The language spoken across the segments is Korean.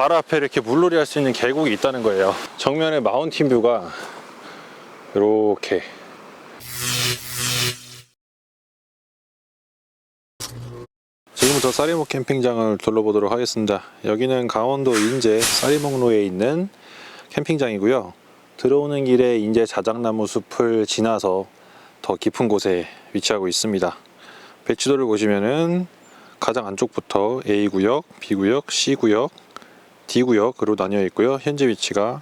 바로 앞에 이렇게 물놀이 할 수 있는 계곡이 있다는 거예요. 정면에 마운틴 뷰가 이렇게 지금부터 쌀이목 캠핑장을 둘러보도록 하겠습니다. 여기는 강원도 인제 쌀이목로에 있는 캠핑장이고요. 들어오는 길에 인제 자작나무 숲을 지나서 더 깊은 곳에 위치하고 있습니다. 배치도를 보시면은 가장 안쪽부터 A구역, B구역, C구역, D구역으로 나뉘어 있고요. 현재 위치가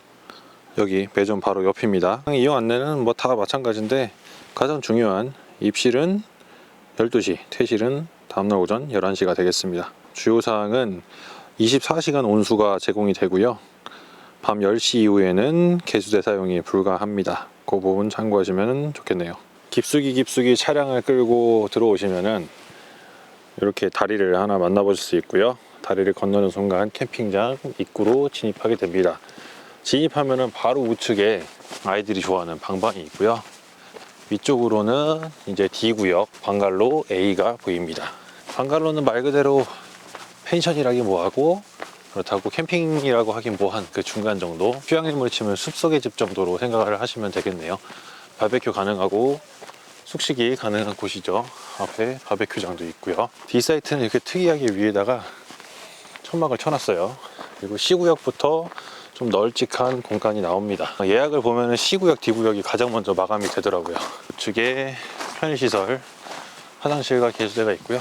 여기 매점 바로 옆입니다. 이용 안내는 뭐 다 마찬가지인데 가장 중요한 입실은 12시, 퇴실은 다음날 오전 11시가 되겠습니다. 주요 사항은 24시간 온수가 제공이 되고요. 밤 10시 이후에는 개수대 사용이 불가합니다. 그 부분 참고하시면 좋겠네요. 깊숙이 깊숙이 차량을 끌고 들어오시면은 이렇게 다리를 하나 만나보실 수 있고요. 다리를 건너는 순간 캠핑장 입구로 진입하게 됩니다. 진입하면은 바로 우측에 아이들이 좋아하는 방방이 있고요. 위쪽으로는 이제 D구역 방갈로 A가 보입니다. 방갈로는 말 그대로 펜션이라기 뭐하고 그렇다고 캠핑이라고 하긴 뭐한 그 중간 정도 휴양림을 치면 숲속의 집 정도로 생각을 하시면 되겠네요. 바베큐 가능하고 숙식이 가능한 곳이죠. 앞에 바베큐장도 있고요. D 사이트는 이렇게 특이하게 위에다가 천막을 쳐놨어요. 그리고 C구역부터 좀 널찍한 공간이 나옵니다. 예약을 보면 C구역, D구역이 가장 먼저 마감이 되더라고요. 우측에 편의시설, 화장실과 개수대가 있고요.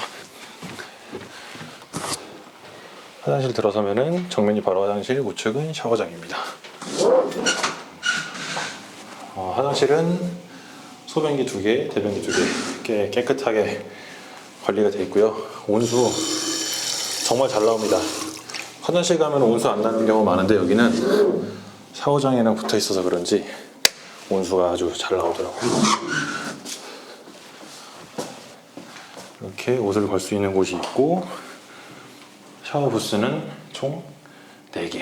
화장실 들어서면은 정면이 바로 화장실, 우측은 샤워장입니다. 어, 화장실은 소변기 두 개, 대변기 두 개, 이렇게 깨끗하게 관리가 되어 있고요. 온수 정말 잘 나옵니다. 화장실 가면 온수 안 나는 경우 많은데 여기는 샤워장이랑 붙어 있어서 그런지 온수가 아주 잘 나오더라고요. 이렇게 옷을 걸 수 있는 곳이 있고 샤워 부스는 총 4개.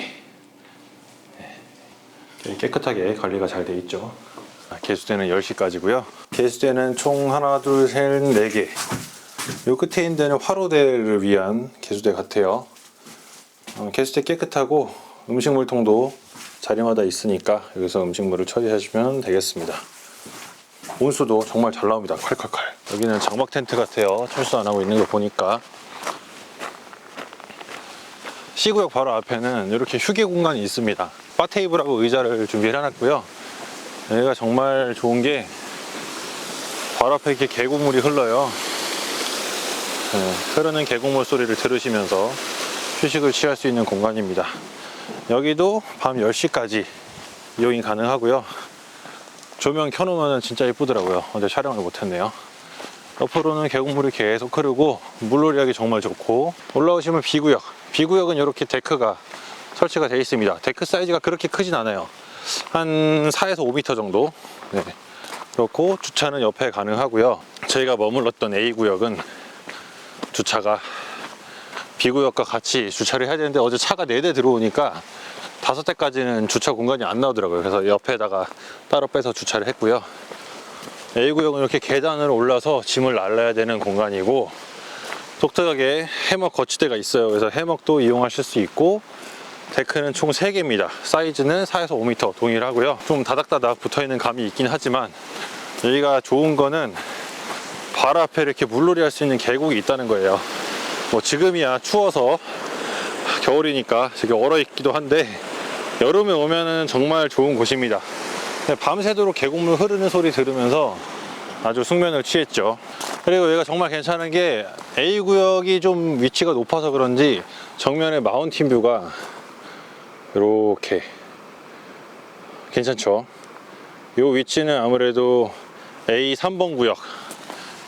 네. 깨끗하게 관리가 잘 돼 있죠. 아, 개수대는 10시까지고요. 개수대는 총 하나, 둘, 셋, 네 개. 요 끝에 있는 데는 화로대를 위한 개수대 같아요. 어, 개수대 깨끗하고 음식물통도 자리마다 있으니까 여기서 음식물을 처리하시면 되겠습니다. 온수도 정말 잘 나옵니다. 콸콸콸. 여기는 장막 텐트 같아요. 철수 안 하고 있는 거 보니까. C구역 바로 앞에는 이렇게 휴게 공간이 있습니다. 바 테이블하고 의자를 준비를 해놨고요. 여기가 정말 좋은 게 바로 앞에 이렇게 계곡물이 흘러요. 네, 흐르는 계곡물 소리를 들으시면서 휴식을 취할 수 있는 공간입니다. 여기도 밤 10시까지 이용이 가능하고요. 조명 켜놓으면 진짜 예쁘더라고요. 어제 촬영을 못했네요. 옆으로는 계곡물이 계속 흐르고 물놀이 하기 정말 좋고 올라오시면 B구역 B구역은 이렇게 데크가 설치가 되어 있습니다 데크 사이즈가 그렇게 크진 않아요 한 4에서 5m 정도 네. 그렇고 주차는 옆에 가능하고요 저희가 머물렀던 A구역은 주차가 B구역과 같이 주차를 해야 되는데 어제 차가 4대 들어오니까 다섯 대까지는 주차 공간이 안 나오더라고요 그래서 옆에다가 따로 빼서 주차를 했고요 A구역은 이렇게 계단을 올라서 짐을 날라야 되는 공간이고 독특하게 해먹 거치대가 있어요. 그래서 해먹도 이용하실 수 있고 데크는 총 3개입니다. 사이즈는 4에서 5m 동일하고요. 좀 다닥다닥 붙어있는 감이 있긴 하지만 여기가 좋은 거는 바로 앞에 이렇게 물놀이 할 수 있는 계곡이 있다는 거예요. 뭐 지금이야 추워서 겨울이니까 되게 얼어 있기도 한데 여름에 오면은 정말 좋은 곳입니다. 네, 밤새도록 계곡물 흐르는 소리 들으면서 아주 숙면을 취했죠. 그리고 여기가 정말 괜찮은 게 A구역이 좀 위치가 높아서 그런지 정면에 마운틴 뷰가 이렇게 괜찮죠. 이 위치는 아무래도 A 3번 구역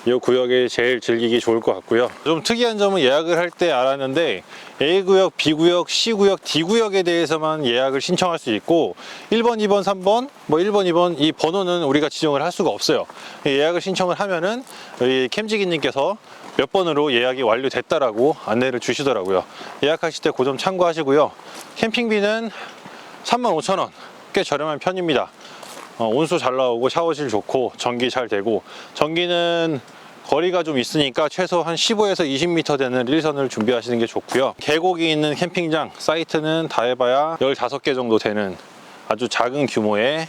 이 구역에 제일 즐기기 좋을 것 같고요. 좀 특이한 점은 예약을 할 때 알았는데 A구역, B구역, C구역, D구역에 대해서만 예약을 신청할 수 있고 1번, 2번, 3번, 뭐 1번, 2번 이 번호는 우리가 지정을 할 수가 없어요. 예약을 신청을 하면은 캠지기님께서 몇 번으로 예약이 완료됐다라고 안내를 주시더라고요. 예약하실 때 그 점 참고하시고요. 캠핑비는 35,000원 꽤 저렴한 편입니다. 어, 온수 잘 나오고 샤워실 좋고 전기 잘 되고 전기는 거리가 좀 있으니까 최소 한 15에서 20m 되는 일선을 준비하시는 게 좋고요. 계곡이 있는 캠핑장 사이트는 다 해봐야 15개 정도 되는 아주 작은 규모의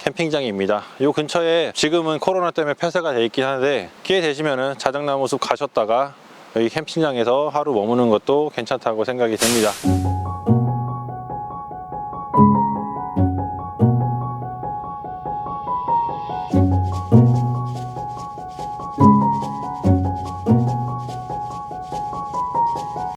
캠핑장입니다. 이 근처에 지금은 코로나 때문에 폐쇄가 돼 있긴 한데 기회 되시면은 자작나무 숲 가셨다가 여기 캠핑장에서 하루 머무는 것도 괜찮다고 생각이 됩니다.